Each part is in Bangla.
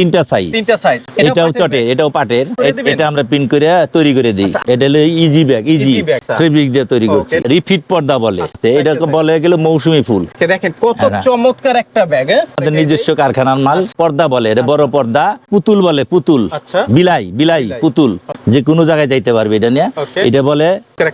তিনটা সাইজ তিনটা সাইজ এটাও চটে এটাও পাটের? এটা আমরা প্রিন্ট করে তৈরি করে দিই। আচ্ছা। এটা হলো ইজি ব্যাগ ইজি ফেব্রিক দিয়ে তৈরি করছি। রিফিট পর্দা বলে। আচ্ছা, এটাকে বলে গেল মৌসুমী ফুল। দেখেন কত হ্যাঁ, চমৎকার একটা ব্যাগ আমাদের নিজস্ব কারখানার মাল পর্দা বলে। এটা বড় পর্দা পুতুল বলে পুতুল। আচ্ছা। বিলাই বিলাই। পুতুল। যে কোনো জায়গায় যাইতে পারবে এটা নিয়ে। এটা বলে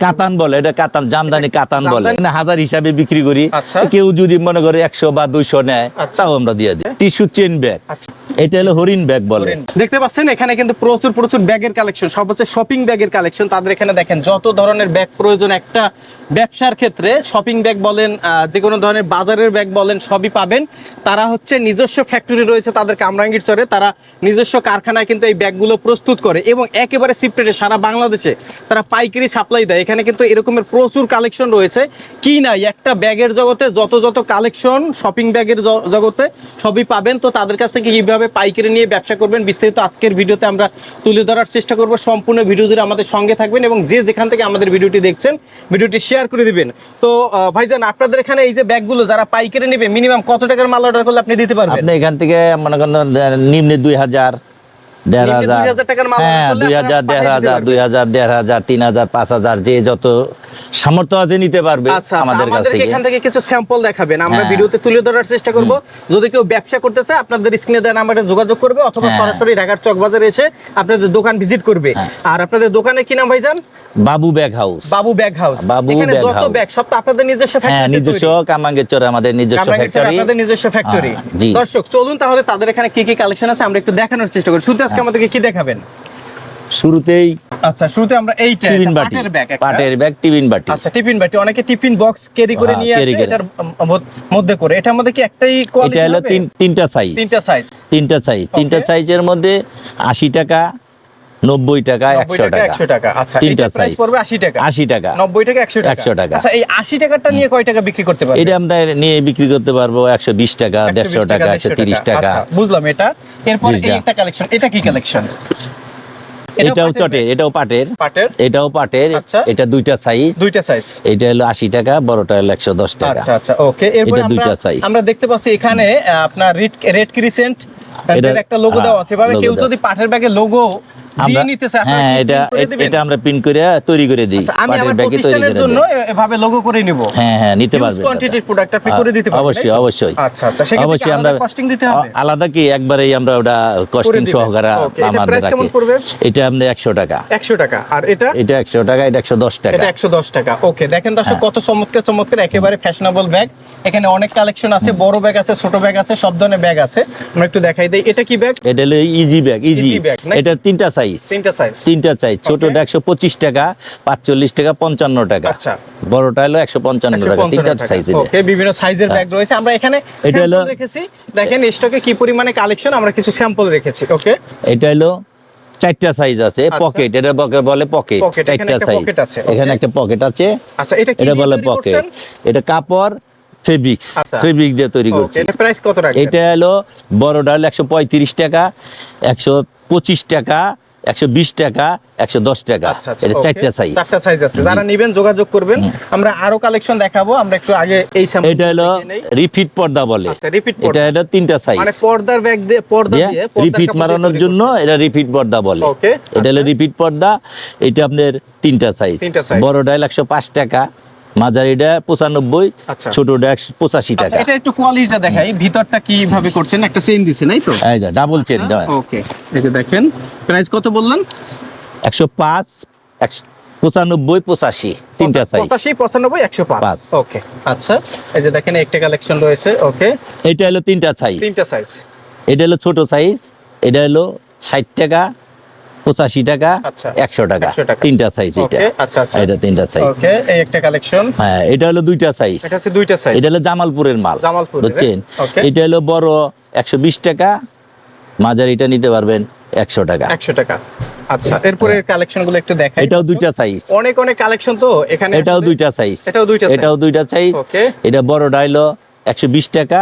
কাতান বলে। এটা কাতান জামদানি কাতান বলে। হাজার হিসাবে বিক্রি করি। আচ্ছা। কেউ যদি মনে করে একশো বা দুইশো নেয় আচ্ছা। তাও আমরা দিয়ে দিই। Tissue chain bag. আচ্ছা। এটা হলো হরিণ ব্যাগ বলে। দেখতে পাচ্ছেন, এখানে কিন্তু প্রচুর প্রচুর ব্যাগের কালেকশন। সব হচ্ছে শপিং ব্যাগের কালেকশন। তাদের এখানে দেখেন, যত ধরনের ব্যাগ প্রয়োজন, একটা ব্যবসার ক্ষেত্রে শপিং ব্যাগ বলেন যে কোনো ধরনের বাজারের ব্যাগ বলেন, সবই পাবেন। তারা হচ্ছে নিজস্ব ফ্যাক্টরি রয়েছে তাদের কামরাঙ্গীর চরে। তারা নিজস্ব কারখানায় কিন্তু এই ব্যাগগুলো প্রস্তুত করে এবং একেবারে সিপ্রেটে সারা বাংলাদেশে তারা পাইকারি সাপ্লাই দেয়। এখানে কিন্তু এরকমের প্রচুর কালেকশন রয়েছে। কি নাই, একটা ব্যাগের জগতে যত যত কালেকশন শপিং ব্যাগের জগতে সবই পাবেন। তো তাদের কাছ থেকে কীভাবে পাইকারি নিয়ে ব্যবসা করবেন, বিস্তারিত আজকের ভিডিওতে আমরা তুলে ধরার চেষ্টা করব। সম্পূর্ণ ভিডিও জুড়ে আমাদের সঙ্গে থাকবেন এবং যে যেখান থেকে আমাদের ভিডিওটি দেখছেন, ভিডিওটি শেয়ার করে দিবেন। তো ভাইজান, আপনাদের এখানে এই যে ব্যাগগুলো, যারা পাইকারি নেবে মিনিমাম কত টাকার মাল অর্ডার করলে আপনি দিতে পারবেন? আপনি এখান থেকে মনে করেন নিম্নে দুই হাজার দেড় হাজার। 2000 টাকার মাল হ্যাঁ দুই হাজার দেড় হাজার দুই হাজার দেড় হাজার তিন হাজার পাঁচ হাজার যে যত সামর্থ্য আছে নিতে পারবে আচ্ছা আচ্ছা, আমাদের কাছ থেকে। এখান থেকে কিছু স্যাম্পল দেখাবেন। আমরা হ্যাঁ। ভিডিওতে তুলে ধরার চেষ্টা করব। যদি কেউ ব্যবসা করতে চায় আপনাদের স্ক্রিনে দেওয়া নাম্বারে যোগাযোগ করবে অথবা হ্যাঁ। সরাসরি ঢাকার চকবাজারে এসে আপনাদের দোকান ভিজিট করবে। আর আপনাদের কি নাম ভাইজান? Babu bag house. Babu bag house. বাবু যত ব্যাগ সব তো আপনাদের নিজস্ব হ্যাঁ নিজস্ব আমাদের নিজস্ব ফ্যাক্টরি আপনাদের নিজস্ব ফ্যাক্টরি দর্শক চলুন তাহলে তাদের এখানে কি কি কালেকশন আছে আমরা একটু দেখানোর চেষ্টা করি। হ্যাঁ। আজকে আমাদেরকে কি দেখাবেন? শুরুতেই আচ্ছা শুরুতে আমরা এই টিফিন বাটি পাটের ব্যাগ একটা। পাটের ব্যাগ টিফিন বাটি। আচ্ছা টিফিন বাটি। অনেকে টিফিন বক্স ক্যারি করে হ্যাঁ, নিয়ে আসে এটার মধ্যে করে। এটা আমাদের কি একটাই কোয়ালিটি এটা হলো তিনটা সাইজ তিনটা সাইজ তিনটা সাইজ তিনটা সাইজের মধ্যে আশি টাকা নব্বই টাকা একশো টাকা একশো টাকা। আচ্ছা তিনটা size। পড়বে আশি টাকা। আশি টাকা। নব্বই টাকা একশো টাকা। 100 টাকা। আচ্ছা এই আশি টাকাটা নিয়ে কয় টাকা বিক্রি করতে পারবে? এটা আমরা নিয়ে বিক্রি করতে পারব একশো বিশ টাকা দেড়শো টাকা একশো তিরিশ টাকা। আচ্ছা, বুঝলাম এটা। এরপর এই একটা কালেকশন এটা কি কালেকশন এটাও চটে এটাও পাটের। পাটের? এটাও পাটের। আচ্ছা। এটা দুইটা সাইজ দুইটা সাইজ এটা হলো আশি টাকা বড়টা হলো একশো দশ টাকা। আচ্ছা আচ্ছা ওকে। এরপর দুইটা size। আমরা দেখতে পাচ্ছি এখানে আপনার রেড রেড ক্রিসেন্ট একটা লোগো হ্যাঁ, দেওয়া আছে। logo কেউ যদি পাটের ব্যাগে লোগো আমরা হ্যাঁ এটা print করে দিবেন? এটা আমরা প্রিন্ট করে তৈরি করে দিই আচ্ছা, আমি আমার প্রতিষ্ঠানের জন্য এভাবে লোগো করে নিব। হ্যাঁ হ্যাঁ নিতে পারবেন কোয়ান্টিটির প্রোডাক্ট আপনি হ্যাঁ, করে দিতে পারবেন অবশ্যই, অবশ্যই। আচ্ছা আচ্ছা অবশ্যই আমরা আমরা কস্টিং দিতে হবে? আলাদা কি? একবারেই আমরা ওটা কস্টিং। সহকারে আমাদের রাখি। এটা আমাদের একশো টাকা। 100 টাকা আর এটা? এটা একশো টাকা এটা একশো দশ টাকা। এটা 110 টাকা। ওকে দেখেন দর্শক হ্যাঁ। কত চমৎকার চমৎকার একেবারে ফ্যাশনেবল ব্যাগ এখানে অনেক কালেকশন আছে বড় ব্যাগ আছে ছোট ব্যাগ আছে সব ধরনের ব্যাগ আছে। আমরা একটু দেখাই দেই। এটা কি ব্যাগ এটা হলো ইজি ব্যাগ ইজি এটা তিনটা সাইজ তিনটা সাইজ তিনটা সাইজ ছোটটা একশো পঁচিশ টাকা পাঁচচল্লিশ টাকা পঞ্চান্ন টাকা। আচ্ছা। বড়টা হলো একশো পঞ্চান্ন টাকা তিনটা সাইজ ওকে বিভিন্ন সাইজের ব্যাগ রয়েছে। আমরা এখানে এটা হলো- রেখেছি। দেখেন স্টকে কি পরিমাণে কালেকশন আমরা কিছু স্যাম্পল রেখেছি। ওকে এটা হলো চারটা সাইজ আছে। আচ্ছা। পকেট এটা বকে- বলে পকেট চারটা একটা সাইজ এখানে একটা পকেট আছে। আচ্ছা এটা এটা বলে পকেট এটা কাপড় ফেব্রিক্স আচ্ছা। ফেব্রিক দিয়ে তৈরি করছি। এটা প্রাইস কত রাখবেন? এটা হলো বড়টা হলো একশো পঁয়ত্রিশ টাকা একশো পঁচিশ টাকা একশো বিশ টাকা একশো দশ টাকা। আচ্ছা আচ্ছা এটা চারটা সাইজ চারটা সাইজ আছে। যারা নেবেন যোগাযোগ করবেন। আমরা আরও কালেকশন দেখাবো। আমরা একটু আগে এই এটা হলো রিফিট পর্দা বলে। আচ্ছা, এটা পর্দা। তিনটা সাইজ মানে পর্দার ব্যাগ দিয়ে পর্দা দিয়ে রিপিট মারানোর জন্য এটা রিপিট পর্দা বলে। এটা হলো। রিপিট পর্দা। এটা আপনার তিনটা সাইজ size। বড়টা একশো পাঁচ টাকা। মাঝারিটা পঁচানব্বই আচ্ছা। ছোটটা পঁচাশি আচ্ছা টাকা। এটা একটু কোয়ালিটিটা দেখাই। ভিতরটা কীভাবে করছেন? একটা চেইন দিছে নাই তো? ডাবল চেন ওকে এই যে দেখেন প্রাইস কত বললেন? একশো পাঁচ পঁচানব্বই পঁচাশি তিনটা সাইজ পঁচাশি পঁচানব্বই একশো পাঁচ। ওকে আচ্ছা। এই যে দেখেন একটা কালেকশন রয়েছে ওকে এটা হলো তিনটা সাইজ তিনটা সাইজ এটা হলো ছোট সাইজ এটা হলো ষাট টাকা পঁচাশি টাকা আচ্ছা। একশো টাকা। তিনটা সাইজ এটা। আচ্ছা আচ্ছা। এটা তিনটা সাইজ একটা কালেকশন হ্যাঁ এটা হলো দুইটা সাইজ এটা হচ্ছে দুইটা সাইজ এটা হলো জামালপুরের মাল জামালপুরের, বুঝছেন? এটা হলো বড় একশো বিশ টাকা মাঝারিটা নিতে পারবেন একশো টাকা। একশো টাকা। আচ্ছা এরপরে কালেকশনগুলো একটু দেখাই। এটাও দুইটা সাইজ অনেক অনেক কালেকশন তো এখানে এটাও দুইটা সাইজ এটাও দুইটা এটাও দুইটা সাইজ এটা বড় ডাইলো একশো বিশ টাকা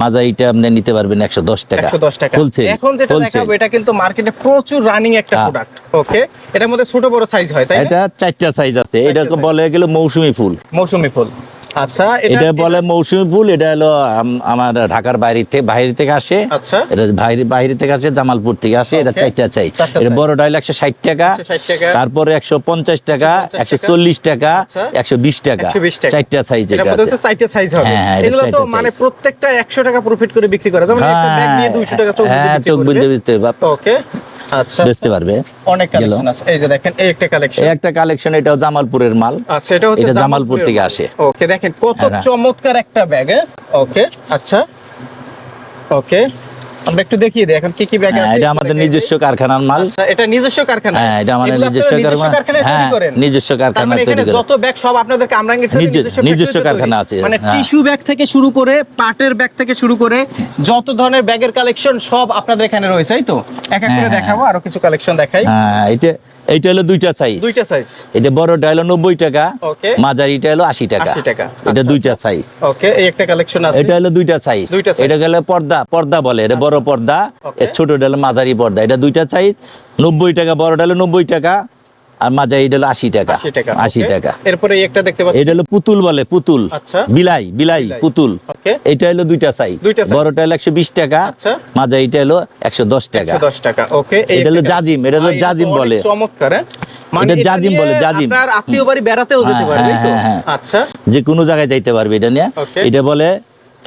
মাঝারিটা আপনি নিতে পারবেন একশো দশ টাকা। একশো দশ টাকা। বলছে এখন যেটা দেখাবো এটা কিন্তু মার্কেটে প্রচুর রানিং একটা হ্যাঁ। প্রোডাক্ট ওকে এটার মধ্যে ছোট বড় সাইজ হয় তাই এটা চারটা সাইজ আছে এটা। বলে গেল মৌসুমী ফুল। মৌসুমি ফুল। আচ্ছা এটা বলে মৌসুমী ফুল এটা হলো আমার ঢাকার বাইরে থেকে বাইরে থেকে আসে। আচ্ছা। এটা বাইরে বাইরে থেকে আসে জামালপুর থেকে আসে এটা চারটা চাই। এটা বড়টা হলো একশো ষাট টাকা। 160 তারপরে একশো পঞ্চাশ টাকা একশো চল্লিশ টাকা আচ্ছা। একশো বিশ টাকা। 120 চারটা সাইজ এটা হচ্ছে চারটে সাইজ হবে। হ্যাঁ, হ্যাঁ, এগুলো তো মানে প্রত্যেকটা একশো টাকা প্রফিট করে বিক্রি করে। যেমন একটা ব্যাগ নিয়ে দুইশো টাকা চোখ হ্যাঁ চোখ বুঝতে বুঝতে ওকে আচ্ছা। বুঝতে পারবে। অনেক কালেকশন আছে। এই যে দেখেন এই একটা কালেকশন এই একটা কালেকশন এটাও জামালপুরের মাল। আচ্ছা এটা হচ্ছে জামালপুর। থেকে আসে। ওকে দেখেন কত হ্যাঁ, চমৎকার একটা ব্যাগ ওকে আচ্ছা। ওকে। আমরা একটু দেখিয়ে দিই এখন কি কি ব্যাগ হ্যাঁ, আছে এটা আমাদের নিজস্ব কারখানার মাল। আচ্ছা এটা নিজস্ব কারখানা? হ্যাঁ এটা আমাদের নিজস্ব কারখানা হ্যাঁ নিজস্ব কারখানা মানে তৈরি এখানে করে যত ব্যাগ সব নিজস্ব- নিজস্ব কারখানা আছে, মানে। টিস্যু ব্যাগ থেকে শুরু করে পাটের ব্যাগ থেকে শুরু করে যত ধরনের ব্যাগের কালেকশন সব আপনাদের এখানে রয়েছে তাই তো? এক এক করে হ্যাঁ, দেখাবো আরও কিছু কালেকশন দেখাই। হ্যাঁ এটা এইটা হলো দুইটা সাইজ দুইটা সাইজ এটা বড়টা হলো নব্বই টাকা Okay. মাঝারিটা হলো আশি টাকা। 80 টাকা। এটা আচ্ছা, দুইটা সাইজ ওকে এই একটা কালেকশন আছে। এটা হলো দুইটা সাইজ দুইটা এটা গেলে পর্দা পর্দা বলে এটা বড় পর্দা ছোটটা হলো মাঝারি পর্দা। এটা দুইটা সাইজ নব্বই টাকা বড়টা হলো নব্বই টাকা আর মাঝারিটা হলো আশি টাকা। আশি টাকা এরপরে একটা দেখতে পাচ্ছি। এটা হলো পুতুল বলে পুতুল। আচ্ছা। বিলাই বিলাই। পুতুল। ওকে এটা হলো দুইটা সাইজ। বড়টা হলো একশো বিশ টাকা আচ্ছা। মাঝারিটা হলো একশো দশ টাকা। 110 টাকা ওকে এটা হলো জাজিম, এটা হলো জাজিম বলে। চমৎকার এটা এটা জাজিম বলে, জাজিম। আপনার আত্মীয় বাড়ি বেড়াতেও যেতে পারবে তো। আচ্ছা। যে কোনো জায়গায় যাইতে পারবে এটা নিয়ে। এটা বলে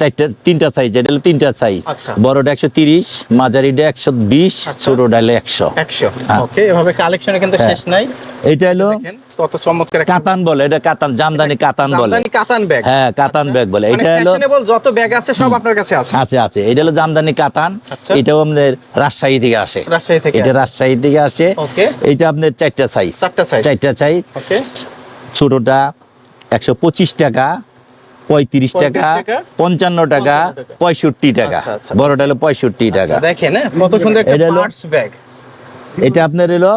চারটা তিনটা সাইজ এটা হলো তিনটা সাইজ আচ্ছা। বড়টা একশো তিরিশ মাঝারিটা একশো বিশ আচ্ছা। ছোটটা হলো একশো। 100 হ্যাঁ। এভাবে কালেকশনে কিন্তু হ্যাঁ। শেষ নাই। এটা হলো কত চমৎকার কাতান বলে এটা কাতান জামদানি কাতান বলে। কাতান ব্যাগ হ্যাঁ কাতান ব্যাগ বলে। মানে এটা হলো যত ব্যাগ আছে সব আপনার কাছে আছে। আছে আছে। এটা হলো জামদানি কাতান। আচ্ছা। এটাও আমাদের রাজশাহী থেকে আসে। রাজশাহী থেকে এটা আসে। রাজশাহী থেকে আসে। এটা আপনার চারটা সাইজ চারটা size। চারটা সাইজ ছোটটা একশো পঁচিশ টাকা। পঁয়ত্রিশ টাকা পঞ্চান্ন টাকা পঁয়ষট্টি টাকা। আচ্ছা, আচ্ছা। বড়টা হলো পঁয়ষট্টি টাকা। আচ্ছা, দেখেন হ্যাঁ, কত সুন্দর এটা আপনার হলো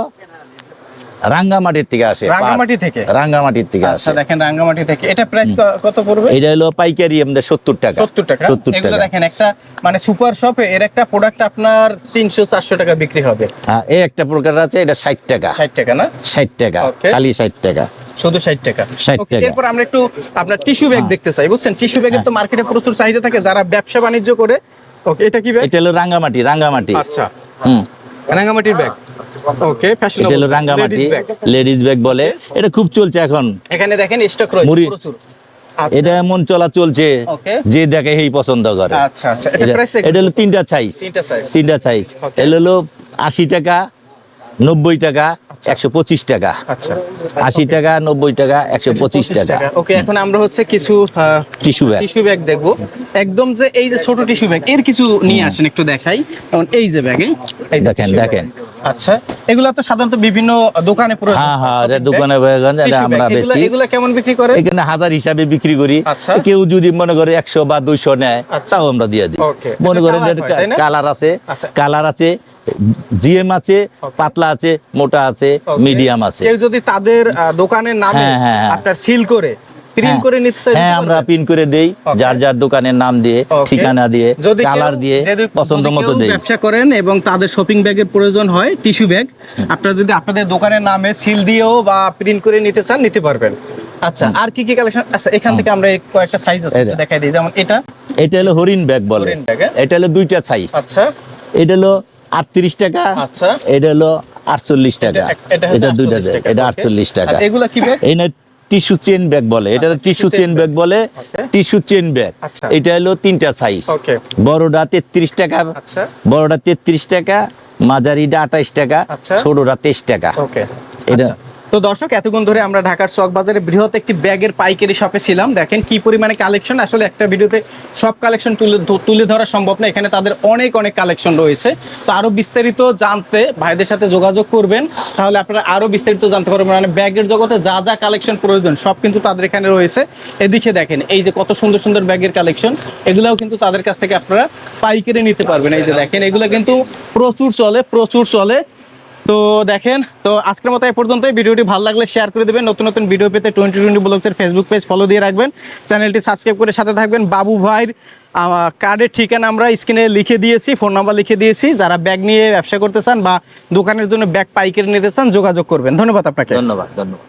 রাঙ্গামাটির থেকে আসে রাঙ্গামাটি থেকে? রাঙ্গামাটির থেকে আচ্ছা আসে। দেখেন রাঙ্গামাটি থেকে। এটা প্রাইস কত পড়বে? এটা হলো পাইকারি আমাদের সত্তর টাকা। সত্তর টাকা? সত্তর এগুলো দেখেন একটা মানে সুপার শপে এর একটা প্রোডাক্ট আপনার তিনশো চারশো টাকা বিক্রি হবে। হ্যাঁ এই একটা প্রকার আছে এটা ষাট টাকা। ষাট টাকা না? ষাট টাকা Okay. খালি ষাট টাকা। শুধু ষাট টাকা। 60 টাকা। এরপর আমরা একটু আপনার টিস্যু ব্যাগ হ্যাঁ। দেখতে চাই বুঝছেন? টিস্যু ব্যাগের তো মার্কেটে প্রচুর চাহিদা থাকে যারা ব্যবসা বাণিজ্য করে। ওকে এটা কি ব্যাগ এটা হলো রাঙ্গামাটি রাঙ্গামাটি। আচ্ছা। হুম। রাঙ্গামাটির ব্যাগ ওকে ফ্যাশন এটা হলো রাঙ্গামাটি ব্যাগ লেডিস ব্যাগ বলে। এটা খুব চলছে এখন। এখানে দেখেন স্টক রয়েছে প্রচুর। আচ্ছা, এটা এমন চলা চলছে যে দেখে হেই পছন্দ করে। আচ্ছা আচ্ছা। এটা হলো তিনটা সাইজ তিনটা সাইজ তিনটা সাইজ এটা হলো আশি টাকা নব্বই টাকা একশো পঁচিশ টাকা। আচ্ছা। আশি টাকা নব্বই টাকা একশো পঁচিশ টাকা। ওকে এখন আমরা হচ্ছে কিছু টিস্যু ব্যাগ। টিস্যু ব্যাগ দেখব। একদম যে এই যে ছোট টিস্যু ব্যাগ এর কিছু নিয়ে আসেন একটু দেখাই। এই যে ব্যাগে এই দেখেন দেখেন। আচ্ছা এগুলা তো সাধারণত বিভিন্ন দোকানে হ্যাঁ হ্যাঁ দোকানে আমরা এগুলা- বেচি এগুলা কেমন বিক্রি করে এখানে হাজার হিসাবে বিক্রি করি আচ্ছা। কেউ যদি মনে করে একশো বা দুইশো নেয় আচ্ছা। তাও আমরা দিয়ে দিই মনে করেন? কালার আছে আচ্ছা। কালার আছে জিএম আছে পাতলা আছে মোটা আছে মিডিয়াম আছে কেউ যদি তাদের দোকানের নামে হ্যাঁ। আপনার সিল করে প্রিন্ট হ্যাঁ। করে নিতে চাই হ্যাঁ আমরা পারবেন? পিন করে দেই যার যার দোকানের নাম দিয়ে ঠিকানা দিয়ে কালার দিয়ে পছন্দ মতো দেই। ব্যবসা করেন এবং তাদের শপিং ব্যাগের প্রয়োজন হয় টিস্যু ব্যাগ আপনারা যদি আপনাদের দোকানের নামে সিল দিয়েও বা প্রিন্ট করে নিতে চান নিতে পারবেন। আচ্ছা আর কি কি কালেকশন আচ্ছা এখান থেকে আমরা কয়েকটা সাইজ আছে দেখাই দিই। যেমন এটা। এটা হলো হরিণ ব্যাগ বলে। হ্যাঁ? এটা হলো দুইটা সাইজ আচ্ছা। এটা হলো আটত্রিশ টাকা। আচ্ছা। এটা হলো আটচল্লিশ টাকা। এটা- এটা দুইটা এটা আটচল্লিশ টাকা। আর এগুলা কি না টিস্যু চেন ব্যাগ বলে এটা টিস্যু চেন ব্যাগ বলে. টিস্যু চেন ব্যাগ আচ্ছা। এটা হলো তিনটা সাইজ. বড়টা তেত্রিশ টাকা আচ্ছা বড়টা তেত্রিশ টাকা মাঝারিটা আঠাইশ টাকা আচ্ছা। ছোটটা তেইশ টাকা ওকে এটা- আচ্ছা। তো দর্শক, এতক্ষণ ধরে আমরা ঢাকার চক বাজারে বৃহৎ একটি ব্যাগের পাইকারি শপে ছিলাম। দেখেন কি পরিমাণে কালেকশন। আসলে একটা ভিডিওতে সব কালেকশন তুলে তুলে ধরা সম্ভব না। এখানে তাদের অনেক অনেক কালেকশন রয়েছে। তো আরও বিস্তারিত জানতে ভাইদের সাথে যোগাযোগ করবেন। তাহলে আপনারা আরও বিস্তারিত জানতে পারবেন। মানে ব্যাগের জগতে যা যা কালেকশন প্রয়োজন, সব কিন্তু তাদের এখানে রয়েছে। এদিকে দেখেন, এই যে কত সুন্দর সুন্দর ব্যাগের কালেকশন, এগুলাও কিন্তু তাদের কাছ থেকে আপনারা পাইকারি নিতে পারবেন। এই যে দেখেন, এগুলো কিন্তু প্রচুর চলে প্রচুর চলে। তো দেখেন, তো আজকের মতো এই পর্যন্তই। ভিডিওটি ভালো লাগলে শেয়ার করে দেবেন। নতুন নতুন ভিডিও পেতে টোয়েন্টি টোয়েন্টি ব্লগসের ফেসবুক পেজ ফলো দিয়ে রাখবেন। চ্যানেলটি সাবস্ক্রাইব করে সাথে থাকবেন। বাবু ভাইয়ের কার্ডের ঠিকানা আমরা স্ক্রিনে লিখে দিয়েছি ফোন নাম্বার লিখে দিয়েছি। যারা ব্যাগ নিয়ে ব্যবসা করতে চান বা দোকানের জন্য ব্যাগ পাইকারি নিতে চান, যোগাযোগ করবেন। ধন্যবাদ আপনাকে। ধন্যবাদ ধন্যবাদ।